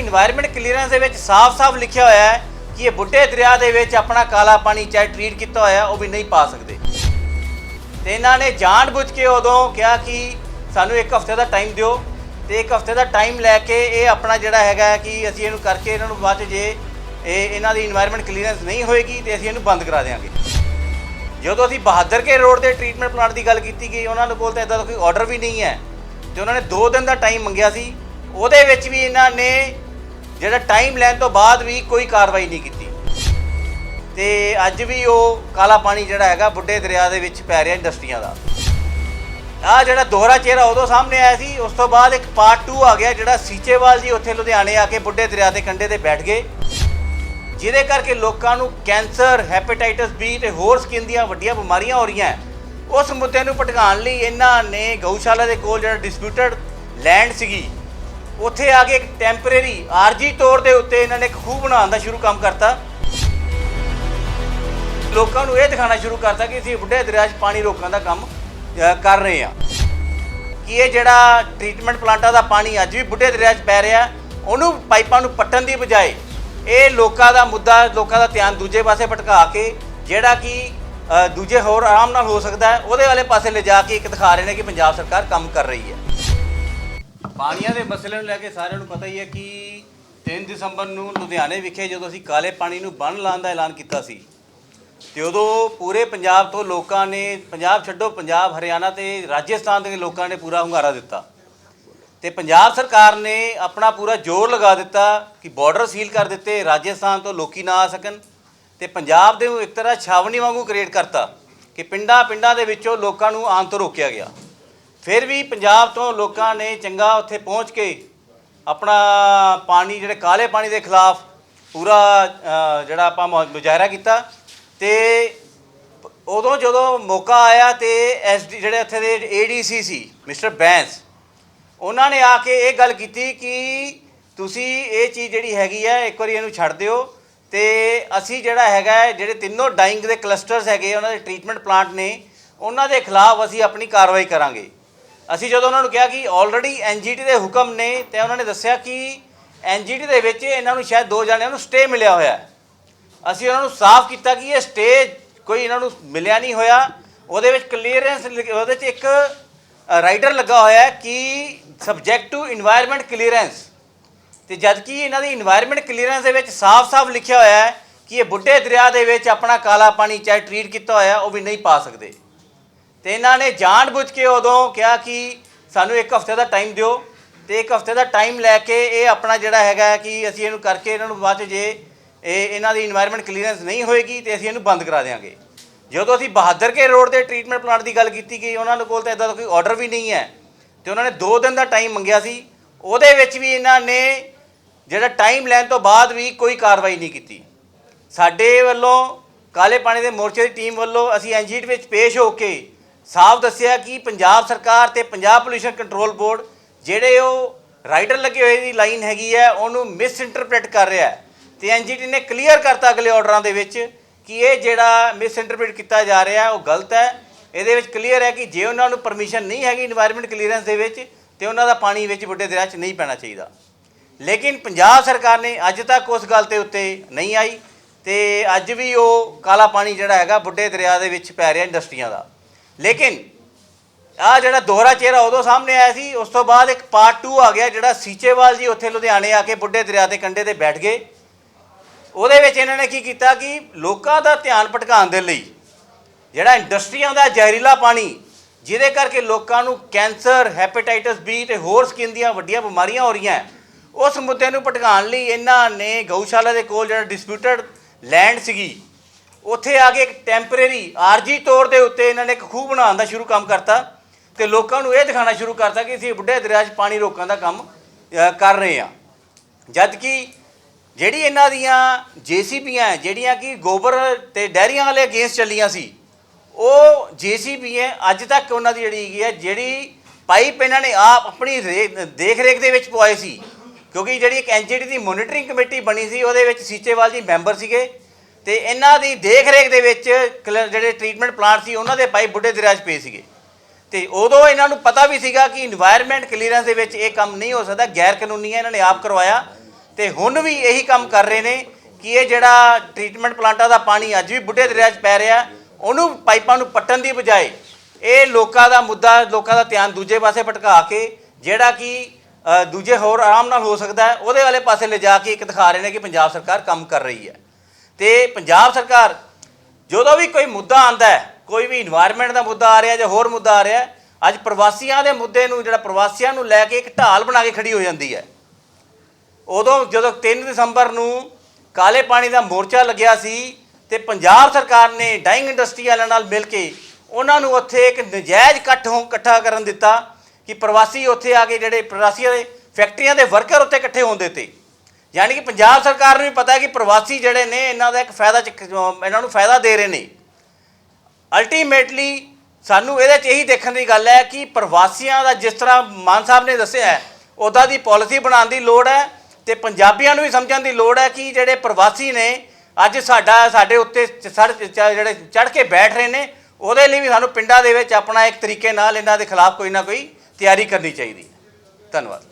Environment clearance ਦੇ ਵਿੱਚ ਸਾਫ਼-ਸਾਫ਼ ਲਿਖਿਆ ਹੋਇਆ ਹੈ ਕਿ ਇਹ ਬੁੱਢੇ ਦਰਿਆ ਦੇ ਵਿੱਚ ਆਪਣਾ ਕਾਲਾ ਪਾਣੀ ਚਾਹੇ ਟ੍ਰੀਟ ਕੀਤਾ ਹੋਇਆ, ਉਹ ਵੀ ਨਹੀਂ ਪਾ ਸਕਦੇ। ਤੇ ਇਹਨਾਂ ਨੇ ਜਾਣ ਬੁੱਝ ਕੇ ਉਦੋਂ ਕਿਹਾ ਕਿ ਸਾਨੂੰ ਇੱਕ ਹਫ਼ਤੇ ਦਾ ਟਾਈਮ ਦਿਓ ਤੇ ਇੱਕ ਹਫ਼ਤੇ ਦਾ ਟਾਈਮ ਲੈ ਕੇ ਇਹ ਆਪਣਾ ਜਿਹੜਾ ਹੈਗਾ ਕਿ ਅਸੀਂ ਇਹਨੂੰ ਕਰਕੇ ਇਹਨਾਂ ਨੂੰ ਬਾਅਦ ਜੇ ਇਹ ਇਹਨਾਂ ਦੀ এনवायरमेंट ਕਲੀਅਰੈਂਸ ਨਹੀਂ ਹੋਏਗੀ ਤੇ ਅਸੀਂ ਇਹਨੂੰ ਬੰਦ ਕਰਾ ਦੇਵਾਂਗੇ ਜਦੋਂ ਅਸੀਂ ਬਹਾਦਰ ਕੇ ਰੋਡ ਤੇ ਟ੍ਰੀਟਮੈਂਟ ਪਲਾਂਟ ਦੀ ਗੱਲ ਕੀਤੀ ਗਈ, ਉਹਨਾਂ ਨੂੰ ਕੋਲ ਤਾਂ ਇਦਾਂ ਦਾ ਕੋਈ ਆਰਡਰ ਵੀ ਨਹੀਂ ਹੈ। ਤੇ ਉਹਨਾਂ ਨੇ 2 ਦਿਨ ਦਾ ਟਾਈਮ ਮੰਗਿਆ ਸੀ। ਉਹਦੇ ਵਿੱਚ ਵੀ ਇਹਨਾਂ ਨੇ ਜਿਹੜਾ ਟਾਈਮ ਲੈਣ ਤੋਂ ਬਾਅਦ ਵੀ ਕੋਈ ਕਾਰਵਾਈ ਨਹੀਂ ਕੀਤੀ। ਤੇ ਅੱਜ ਵੀ ਉਹ ਕਾਲਾ ਪਾਣੀ ਜਿਹੜਾ ਹੈਗਾ ਬੁੱਢੇ ਦਰਿਆ ਦੇ ਵਿੱਚ ਪੈ ਰਿਹਾ ਇੰਡਸਟਰੀਆਂ ਦਾ। ਆ ਜਿਹੜਾ ਦੋਹਰਾ ਚਿਹਰਾ ਉਦੋਂ ਸਾਹਮਣੇ ਆਇਆ ਸੀ, ਉਸ ਤੋਂ ਬਾਅਦ ਇੱਕ ਪਾਰਟ 2 ਆ ਗਿਆ ਜਿਹੜਾ ਸੀਚੇਵਾਲ ਜੀ ਉੱਥੇ ਲੁਧਿਆਣੇ ਆ ਕੇ ਬੁੱਢੇ ਦਰਿਆ ਦੇ ਕੰਢੇ ਤੇ ਬੈਠ ਗਏ। ਜਿਹਦੇ ਕਰਕੇ ਲੋਕਾਂ ਨੂੰ ਕੈਂਸਰ ਹੈਪੇਟਾਈਟਸ ਬੀ ਤੇ ਹੋਰ ਸਕਿਨ ਦੀਆਂ ਵੱਡੀਆਂ ਬਿਮਾਰੀਆਂ ਹੋ ਰਹੀਆਂ। ਉਸ ਮੁੱਦੇ ਨੂੰ ਭਟਕਾਉਣ ਲਈ ਇਹਨਾਂ ਨੇ ਗਊਸ਼ਾਲਾ ਦੇ ਕੋਲ ਜਿਹੜਾ ਡਿਸਪਿਊਟਡ ਲੈਂਡ ਸੀਗੀ ਉੱਥੇ ਆ ਕੇ ਇੱਕ ਟੈਂਪਰੇਰੀ ਆਰਜੀ ਤੌਰ ਦੇ ਉੱਤੇ ਇਹਨਾਂ ਨੇ ਇੱਕ ਖੂਹ ਬਣਾਉਣ ਦਾ ਸ਼ੁਰੂ ਕੰਮ ਕਰਤਾ। ਲੋਕਾਂ ਨੂੰ ਇਹ ਦਿਖਾਉਣਾ ਸ਼ੁਰੂ ਕਰਤਾ ਕਿ ਅਸੀਂ ਬੁੱਢੇ ਦਰਿਆ 'ਚ ਪਾਣੀ ਰੋਕਣ ਦਾ ਕੰਮ ਅ, ਕਰ ਰਹੇ ਹਾਂ। ਕਿ ਇਹ ਜਿਹੜਾ ਟ੍ਰੀਟਮੈਂਟ ਪਲਾਂਟਾਂ ਦਾ ਪਾਣੀ ਅੱਜ ਵੀ ਬੁੱਢੇ ਦਰਿਆ 'ਚ ਪੈ ਰਿਹਾ। ਉਹਨੂੰ ਪਾਈਪਾਂ ਨੂੰ ਪੱਟਣ ਦੀ ਬਜਾਏ ਇਹ ਲੋਕਾਂ ਦਾ ਮੁੱਦਾ ਲੋਕਾਂ ਦਾ ਧਿਆਨ ਦੂਜੇ ਪਾਸੇ ਭਟਕਾ ਕੇ ਜਿਹੜਾ ਕਿ ਅ, ਦੂਜੇ ਹੋਰ ਆਰਾਮ ਨਾਲ ਹੋ ਸਕਦਾ ਹੈ ਉਹਦੇ ਵਾਲੇ ਪਾਸੇ ਲਿਜਾ ਕੇ ਇੱਕ ਦਿਖਾ ਰਹੇ ਨੇ ਕਿ ਪੰਜਾਬ ਸਰਕਾਰ ਕੰਮ ਕਰ ਰਹੀ ਹੈ। ਪਾਣੀਆਂ ਦੇ ਮਸਲੇ ਨੂੰ ਲੈ ਕੇ ਸਾਰਿਆਂ ਨੂੰ ਪਤਾ ਹੀ ਹੈ ਕਿ 3 ਦਸੰਬਰ ਨੂੰ ਲੁਧਿਆਣੇ ਵਿਖੇ ਜਦੋਂ ਅਸੀਂ ਕਾਲੇ ਪਾਣੀ ਨੂੰ ਬੰਨ ਲਾਉਣ ਦਾ ਐਲਾਨ ਕੀਤਾ ਸੀ, ਤੇ ਉਦੋਂ ਪੂਰੇ ਪੰਜਾਬ ਤੋਂ ਲੋਕਾਂ ਨੇ, ਪੰਜਾਬ ਛੱਡੋ, ਪੰਜਾਬ, ਹਰਿਆਣਾ ਤੇ ਰਾਜਸਥਾਨ ਦੇ ਲੋਕਾਂ ਨੇ ਪੂਰਾ ਹੁੰਗਾਰਾ ਦਿੱਤਾ। ਤੇ ਪੰਜਾਬ ਸਰਕਾਰ ਨੇ ਆਪਣਾ ਪੂਰਾ ਜ਼ੋਰ ਲਗਾ ਦਿੱਤਾ ਕਿ ਬਾਰਡਰ ਸੀਲ ਕਰ ਦਿੱਤੇ, ਰਾਜਸਥਾਨ ਤੋਂ ਲੋਕੀ ਨਾ ਆ ਸਕਣ ਤੇ ਪੰਜਾਬ ਦੇ ਨੂੰ ਇੱਕ ਤਰ੍ਹਾਂ ਛਾਵਣੀ ਵਾਂਗੂ ਕ੍ਰੀਏਟ ਕਰਤਾ ਕਿ ਪਿੰਡਾਂ ਪਿੰਡਾਂ ਦੇ ਵਿੱਚੋਂ ਲੋਕਾਂ ਨੂੰ ਆਉਣ ਤੋਂ ਰੋਕਿਆ ਗਿਆ। ਫਿਰ ਵੀ ਪੰਜਾਬ ਤੋਂ ਲੋਕਾਂ ਨੇ ਚੰਗਾ ਉੱਥੇ ਪਹੁੰਚ ਕੇ ਆਪਣਾ ਪਾਣੀ ਜਿਹੜੇ ਕਾਲੇ ਪਾਣੀ ਦੇ ਖਿਲਾਫ ਪੂਰਾ ਜਿਹੜਾ ਆਪਾਂ ਮੁ- ਮੁਜ਼ਾਹਰਾ ਕੀਤਾ ਤੇ ਉਦੋਂ ਜਦੋਂ ਮੌਕਾ ਆਇਆ ਤੇ ਐਸਡੀ ਜਿਹੜੇ ਇੱਥੇ ਦੇ ਏਡੀਸੀ ਸੀ ਮਿਸਟਰ ਬੈਂਸ, ਉਹਨਾਂ ਨੇ ਆ ਕੇ ਇਹ ਗੱਲ ਕੀਤੀ ਕਿ ਤੁਸੀਂ ਇਹ ਚੀਜ਼ ਜਿਹੜੀ ਹੈਗੀ ਹੈ, ਇੱਕ ਵਾਰੀ ਇਹਨੂੰ ਛੱਡ ਦਿਓ ਤੇ ਅਸੀਂ ਜਿਹੜਾ ਹੈਗਾ ਜਿਹੜੇ ਤਿੰਨੋਂ ਡਾਈਂਗ ਦੇ ਕਲਸਟਰਸ ਹੈਗੇ ਉਹਨਾਂ ਦੇ ਟ੍ਰੀਟਮੈਂਟ ਪਲਾਂਟ ਨੇ, ਉਹਨਾਂ ਦੇ ਖਿਲਾਫ ਅਸੀਂ ਆਪਣੀ ਕਾਰਵਾਈ ਕਰਾਂਗੇ। ਅਸੀਂ ਜਦੋਂ ਉਹਨਾਂ ਨੂੰ ਕਿਹਾ ਕਿ ਆਲਰੇਡੀ ਐਨਜੀਟੀ ਦੇ ਹੁਕਮ ਨੇ, ਤੇ ਉਹਨਾਂ ਨੇ ਦੱਸਿਆ ਕਿ ਐਨਜੀਟੀ ਦੇ ਵਿੱਚ ਇਹਨਾਂ ਨੂੰ ਸ਼ਾਇਦ ਦੋ ਜਣਿਆਂ ਨੂੰ ਸਟੇ ਮਿਲਿਆ ਹੋਇਆ ਅਸੀਂ ਉਹਨਾਂ ਨੂੰ ਸਾਫ਼ ਕੀਤਾ ਕਿ ਇਹ ਸਟੇ ਕੋਈ ਇਹਨਾਂ ਨੂੰ ਮਿਲਿਆ ਨਹੀਂ ਹੋਇਆ। ਉਹਦੇ ਵਿੱਚ ਕਲੀਅਰੈਂਸ ਉਹਦੇ 'ਚ ਇੱਕ ਰਾਈਡਰ ਲੱਗਾ ਹੋਇਆ ਹੈ ਕਿ ਸਬਜੈਕਟ ਟੂ এনवायरमेंट ਕਲੀਅਰੈਂਸ ਤੇ ਜਦ ਕਿ ਇਹਨਾਂ ਦੀ এনवायरमेंट ਕਲੀਅਰੈਂਸ ਦੇ ਵਿੱਚ ਸਾਫ਼-ਸਾਫ਼ ਲਿਖਿਆ ਹੋਇਆ ਹੈ ਕਿ ਇਹ ਬੁੱਢੇ ਦਰਿਆ ਦੇ ਵਿੱਚ ਆਪਣਾ ਕਾਲਾ ਪਾਣੀ ਚਾਹੇ ਟਰੀਟ ਕੀਤਾ ਹੋਇਆ, ਉਹ ਵੀ ਨਹੀਂ ਪਾ ਸਕਦੇ। ਤੇ ਇਹਨਾਂ ਨੇ ਜਾਣ ਬੁੱਝ ਕੇ ਉਦੋਂ ਕਿਹਾ ਕਿ ਸਾਨੂੰ ਇੱਕ ਹਫ਼ਤੇ ਦਾ ਟਾਈਮ ਦਿਓ ਤੇ ਇੱਕ ਹਫ਼ਤੇ ਦਾ ਟਾਈਮ ਲੈ ਕੇ ਇਹ ਆਪਣਾ ਜਿਹੜਾ ਹੈਗਾ ਕਿ ਅਸੀਂ ਇਹਨੂੰ ਕਰਕੇ ਇਹਨਾਂ ਨੂੰ ਬਾਅਦ ਜੇ ਇਹ ਇਹਨਾਂ ਦੀ এনवायरमेंट ਕਲੀਅਰੈਂਸ ਨਹੀਂ ਹੋਏਗੀ ਤੇ ਅਸੀਂ ਇਹਨੂੰ ਬੰਦ ਕਰਾ ਦੇਵਾਂਗੇ ਜਦੋਂ ਅਸੀਂ ਬਹਾਦਰ ਕੇ ਰੋਡ ਤੇ ਟ੍ਰੀਟਮੈਂਟ ਪਲਾਂਟ ਦੀ ਗੱਲ ਕੀਤੀ ਗਈ ਉਹਨਾਂ ਕੋਲ ਤਾਂ ਇਦਾਂ ਦਾ ਕੋਈ ਆਰਡਰ ਵੀ ਨਹੀਂ ਹੈ, ਤੇ ਉਹਨਾਂ ਨੇ 2 ਦਿਨ ਦਾ ਟਾਈਮ ਮੰਗਿਆ ਸੀ, ਉਹਦੇ ਵਿੱਚ ਵੀ ਇਹਨਾਂ ਨੇ ਜਿਹੜਾ ਟਾਈਮ ਲੈਣ ਤੋਂ ਬਾਅਦ ਵੀ ਕੋਈ ਕਾਰਵਾਈ ਨਹੀਂ ਕੀਤੀ। ਸਾਡੇ ਵੱਲੋਂ ਕਾਲੇ ਪਾਣੀ ਦੇ ਮੋਰਚੇ ਦੀ ਟੀਮ ਵੱਲੋਂ ਅਸੀਂ ਐਨਜੀਟੀ ਵਿੱਚ ਪੇਸ਼ ਹੋ ਕੇ ਸਾਫ਼ ਦੱਸਿਆ ਕਿ ਪੰਜਾਬ ਸਰਕਾਰ ਤੇ ਪੰਜਾਬ ਪੋਲੂਸ਼ਨ ਕੰਟਰੋਲ ਬੋਰਡ ਜਿਹੜੇ ਉਹ ਰਾਈਡਰ ਲੱਗੇ ਹੋਏ ਦੀ ਲਾਈਨ ਹੈਗੀ ਹੈ, ਉਹਨੂੰ ਮਿਸ ਇੰਟਰਪ੍ਰੀਟ ਕਰ ਰਿਹਾ ਹੈ। ਤੇ ਐਨਜੀਟੀ ਨੇ ਕਲੀਅਰ ਕਰਤਾ ਅਗਲੇ ਆਰਡਰਾਂ ਦੇ ਵਿੱਚ ਕਿ ਇਹ ਜਿਹੜਾ ਮਿਸ ਇੰਟਰਪ੍ਰੀਟ ਕੀਤਾ ਜਾ ਰਿਹਾ ਉਹ ਗਲਤ ਹੈ। ਇਹਦੇ ਵਿੱਚ ਕਲੀਅਰ ਹੈ ਕਿ ਜੇ ਉਹਨਾਂ ਨੂੰ ਪਰਮਿਸ਼ਨ ਨਹੀਂ ਹੈਗੀ এনवायरमेंट ਕਲੀਅਰੈਂਸ ਦੇ ਵਿੱਚ, ਤੇ ਉਹਨਾਂ ਦਾ ਪਾਣੀ ਵਿੱਚ ਵੱਡੇ ਦਰਿਆ 'ਚ ਨਹੀਂ ਪੈਣਾ ਚਾਹੀਦਾ। ਲੇਕਿਨ ਪੰਜਾਬ ਸਰਕਾਰ ਨੇ ਅੱਜ ਤੱਕ ਉਸ ਗੱਲ ਤੇ ਉੱਤੇ ਨਹੀਂ ਆਈ ਤੇ ਅੱਜ ਵੀ ਉਹ ਕਾਲਾ ਪਾਣੀ ਜਿਹੜਾ ਹੈਗਾ ਵੱਡੇ ਦਰਿਆ ਦੇ ਵਿੱਚ ਪੈ ਰਿਹਾ ਇੰਡਸਟਰੀਆਂ ਦਾ। ਲੇਕਿਨ ਆ ਜਿਹੜਾ ਦੋਹਰਾ ਚਿਹਰਾ ਉਦੋਂ ਸਾਹਮਣੇ ਆਇਆ ਸੀ, ਉਸ ਤੋਂ ਬਾਅਦ ਇੱਕ ਪਾਰਟ 2 ਆ ਗਿਆ ਜਿਹੜਾ ਸੀਚੇਵਾਲ ਜੀ ਉੱਥੇ ਲੁਧਿਆਣੇ ਆ ਕੇ ਬੁੱਢੇ ਦਰਿਆ ਦੇ ਕੰਢੇ ਤੇ ਬੈਠ ਗਏ। ਉਹਦੇ ਵਿੱਚ ਇਹਨਾਂ ਨੇ ਕੀ ਕੀਤਾ ਕਿ ਲੋਕਾਂ ਦਾ ਧਿਆਨ ਭਟਕਾਉਣ ਦੇ ਲਈ ਜਿਹੜਾ ਇੰਡਸਟਰੀਆਂ ਦਾ ਜ਼ਹਿਰੀਲਾ ਪਾਣੀ, ਜਿਹਦੇ ਕਰਕੇ ਲੋਕਾਂ ਨੂੰ ਕੈਂਸਰ ਹੈਪੇਟਾਈਟਸ ਬੀ ਤੇ ਹੋਰ ਸਕਿਨ ਦੀਆਂ ਵੱਡੀਆਂ ਬਿਮਾਰੀਆਂ ਹੋ ਰਹੀਆਂ, ਉਸ ਮੁੱਦੇ ਨੂੰ ਭਟਕਾਉਣ ਲਈ ਇਹਨਾਂ ਨੇ ਗਊਸ਼ਾਲਾ ਦੇ ਕੋਲ ਜਿਹੜਾ ਡਿਸਪਿਊਟਡ ਲੈਂਡ ਸੀਗੀ ਉੱਥੇ ਆ ਕੇ ਇੱਕ ਟੈਂਪਰੇਰੀ ਆਰਜੀ ਤੌਰ ਦੇ ਉੱਤੇ ਇਹਨਾਂ ਨੇ ਇੱਕ ਖੂਹ ਬਣਾਉਣ ਦਾ ਸ਼ੁਰੂ ਕੰਮ ਕਰਤਾ ਤੇ ਲੋਕਾਂ ਨੂੰ ਇਹ ਦਿਖਾਉਣਾ ਸ਼ੁਰੂ ਕਰਤਾ ਕਿ ਅਸੀਂ ਬੁੱਢੇ ਦਰਿਆ 'ਚ ਪਾਣੀ ਰੋਕਣ ਦਾ ਕੰਮ ਕਰ ਰਹੇ ਹਾਂ। ਜਦ ਕਿ ਜਿਹੜੀ ਇਹਨਾਂ ਦੀਆਂ ਜੀਸੀਬੀਆਂ ਜਿਹੜੀਆਂ ਕਿ ਗੋਬਰ ਤੇ ਡੈਰੀਆਂ ਵਾਲੇ ਅਗੇਂਸਟ ਚੱਲੀਆਂ ਸੀ, ਉਹ ਜੀਸੀਬੀ ਹੈ ਅੱਜ ਤੱਕ ਉਹਨਾਂ ਦੀ ਜਿਹੜੀ ਹੈਗੀ ਹੈ, ਜਿਹੜੀ ਪਾਈਪ ਇਹਨਾਂ ਨੇ ਆਪ ਆਪਣੀ ਰੇ- ਦੇਖ ਰੇਖ ਦੇ ਵਿੱਚ ਪਵਾਏ ਸੀ, ਕਿਉਂਕਿ ਜਿਹੜੀ ਇੱਕ ਐਨਜੀਟੀ ਦੀ ਮੋਨੀਟਰਿੰਗ ਕਮੇਟੀ ਬਣੀ ਸੀ, ਉਹਦੇ ਵਿੱਚ ਸੀਚੇਵਾਲ ਜੀ ਮੈਂਬਰ ਸੀਗੇ ਤੇ ਇਹਨਾਂ ਦੀ ਦੇਖ ਰੇਖ ਦੇ ਵਿੱਚ ਕਲ- ਜਿਹੜੇ ਟ੍ਰੀਟਮੈਂਟ ਪਲਾਂਟ ਸੀ ਉਹਨਾਂ ਦੇ ਪਾਈਪ ਬੁੱਢੇ ਦਰਾਜ ਪਏ ਸੀਗੇ। ਤੇ ਉਦੋਂ ਇਹਨਾਂ ਨੂੰ ਪਤਾ ਵੀ ਸੀਗਾ ਕਿ এনवायरमेंट ਕਲੀਅਰੈਂਸ ਦੇ ਵਿੱਚ ਇਹ ਕੰਮ ਨਹੀਂ ਹੋ ਸਕਦਾ ਗੈਰ ਕਾਨੂੰਨੀ ਹੈ ਇਹਨਾਂ ਨੇ ਆਪ ਕਰਵਾਇਆ। ਤੇ ਹੁਣ ਵੀ ਇਹੀ ਕੰਮ ਕਰ ਰਹੇ ਨੇ ਕਿ ਇਹ ਜਿਹੜਾ ਟ੍ਰੀਟਮੈਂਟ ਪਲਾਂਟਾਂ ਦਾ ਪਾਣੀ ਅੱਜ ਵੀ ਬੁੱਢੇ ਦਰਿਆ 'ਚ ਪੈ ਰਿਹਾ। ਉਹਨੂੰ ਪਾਈਪਾਂ ਨੂੰ ਪੱਟਣ ਦੀ ਬਜਾਏ ਇਹ ਲੋਕਾਂ ਦਾ ਮੁੱਦਾ ਲੋਕਾਂ ਦਾ ਧਿਆਨ ਦੂਜੇ ਪਾਸੇ ਭਟਕਾ ਕੇ ਜਿਹੜਾ ਕਿ ਦੂਜੇ ਹੋਰ ਆਰਾਮ ਨਾਲ ਹੋ ਸਕਦਾ ਹੈ, ਉਹਦੇ ਵਾਲੇ ਪਾਸੇ ਲਿਜਾ ਕੇ ਇੱਕ ਦਿਖਾ ਰਹੇ ਨੇ ਕਿ ਪੰਜਾਬ ਸਰਕਾਰ ਕੰਮ ਕਰ ਰਹੀ ਹੈ। ਤੇ ਪੰਜਾਬ ਸਰਕਾਰ, ਜਦੋਂ ਵੀ ਕੋਈ ਮੁੱਦਾ ਆਂਦਾ ਹੈ, ਕੋਈ ਵੀ এনवायरमेंट ਦਾ ਮੁੱਦਾ ਆ ਰਿਹਾ ਜਾਂ ਹੋਰ ਮੁੱਦਾ ਆ ਰਿਹਾ, ਅੱਜ ਪ੍ਰਵਾਸੀਆਂ ਦੇ ਮੁੱਦੇ ਨੂੰ, ਜਿਹੜਾ ਪ੍ਰਵਾਸੀਆਂ ਨੂੰ ਲੈ ਕੇ ਇੱਕ ਢਾਲ ਬਣਾ ਕੇ ਖੜੀ ਹੋ ਜਾਂਦੀ ਹੈ। ਉਦੋਂ ਜਦੋਂ 3 ਦਸੰਬਰ ਨੂੰ ਕਾਲੇ ਪਾਣੀ ਦਾ ਮੋਰਚਾ ਲੱਗਿਆ ਸੀ ਤੇ ਪੰਜਾਬ ਸਰਕਾਰ ਨੇ ਡਾਈਂਗ ਇੰਡਸਟਰੀ ਵਾਲਿਆਂ ਨਾਲ ਮਿਲ ਕੇ ਉਹਨਾਂ ਨੂੰ ਉੱਥੇ ਇੱਕ ਨਜਾਇਜ਼ ਇਕੱਠ ਹੋ ਇਕੱਠਾ ਕਰਨ ਦਿੱਤਾ ਕਿ ਪ੍ਰਵਾਸੀ ਉੱਥੇ ਆ ਕੇ ਜਿਹੜੇ ਪ੍ਰਵਾਸੀਆਂ ਦੇ, ਫੈਕਟਰੀਆਂ ਦੇ ਵਰਕਰ ਉੱਥੇ ਇਕੱਠੇ ਹੋਣ ਦਿੱਤੇ। ਯਾਨੀ ਕਿ ਪੰਜਾਬ ਸਰਕਾਰ ਨੂੰ ਵੀ ਪਤਾ ਹੈ ਕਿ ਪ੍ਰਵਾਸੀ ਜਿਹੜੇ ਨੇ, ਇਹਨਾਂ ਦਾ ਇੱਕ ਫਾਇਦਾ 'ਚ ਇਹਨਾਂ ਨੂੰ ਫਾਇਦਾ ਦੇ ਰਹੇ ਨੇ। ਅਲਟੀਮੇਟਲੀ ਸਾਨੂੰ ਇਹਦੇ 'ਚ ਇਹੀ ਦੇਖਣ ਦੀ ਗੱਲ ਹੈ ਕਿ ਪ੍ਰਵਾਸੀਆਂ ਦਾ ਜਿਸ ਤਰ੍ਹਾਂ ਮਾਨ ਸਾਹਿਬ ਨੇ ਦੱਸਿਆ ਹੈ ਉਹਦਾ ਦੀ ਪਾਲਿਸੀ ਬਣਾਉਣ ਦੀ ਲੋੜ ਹੈ ਤੇ ਪੰਜਾਬੀਆਂ ਨੂੰ ਵੀ ਸਮਝਣ ਦੀ ਲੋੜ ਹੈ ਕਿ ਜਿਹੜੇ ਪ੍ਰਵਾਸੀ ਨੇ, ਅੱਜ ਸਾਡਾ, ਸਾਡੇ ਉੱਤੇ ਸੜ, ਚ- ਜਿਹੜੇ ਚੜ ਕੇ ਬੈਠ ਰਹੇ ਨੇ, ਉਹਦੇ ਲਈ ਵੀ ਸਾਨੂੰ ਪਿੰਡਾਂ ਦੇ ਵਿੱਚ ਆਪਣਾ ਇੱਕ ਤਰੀਕੇ ਨਾਲ ਇਹਨਾਂ ਦੇ ਖਿਲਾਫ ਕੋਈ ਨਾ ਕੋਈ ਤਿਆਰੀ ਕਰਨੀ ਚਾਹੀਦੀ ਹੈ। ਧੰਨਵਾਦ।